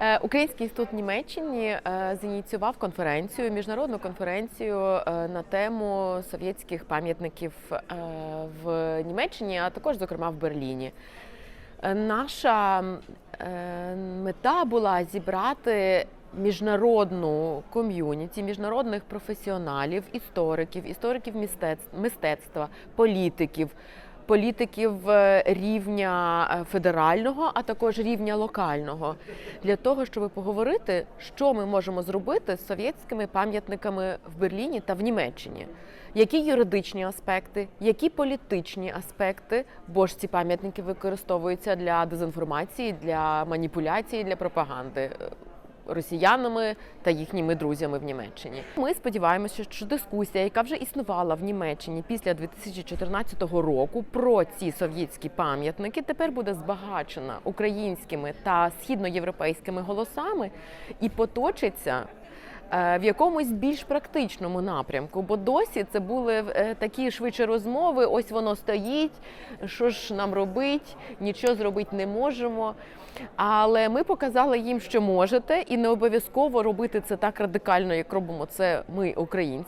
Е, Український інститут Німеччині е, зініціював конференцію, міжнародну конференцію е, на тему совєтських пам'ятників в Німеччині, а також, зокрема, в Берліні. Наша мета була зібрати міжнародну ком'юніті, міжнародних професіоналів, істориків, істориків мистецтв- мистецтва, політиків. Політиків е, рівня е, федерального, а також рівня локального, для того, щоб поговорити, що ми можемо зробити з совєтськими пам'ятниками в Берліні та в Німеччині. Які юридичні аспекти, які політичні аспекти, бо ж ці пам'ятники використовуються для дезінформації, для маніпуляції, для пропаганди росіянами та їхніми друзями в Німеччині. Ми сподіваємося, що дискусія, яка вже існувала в Німеччині після 2014 року про ці совєтські пам'ятники, тепер буде збагачена українськими та східноєвропейськими голосами і поточиться. Е, В якомусь більш практичному напрямку, бо досі це були е, такі швидше розмови. Ось воно стоїть, що ж нам робить, нічого зробити не можемо. Але ми показали їм, що можете, і не обов'язково робити це так радикально, як робимо це ми, українці.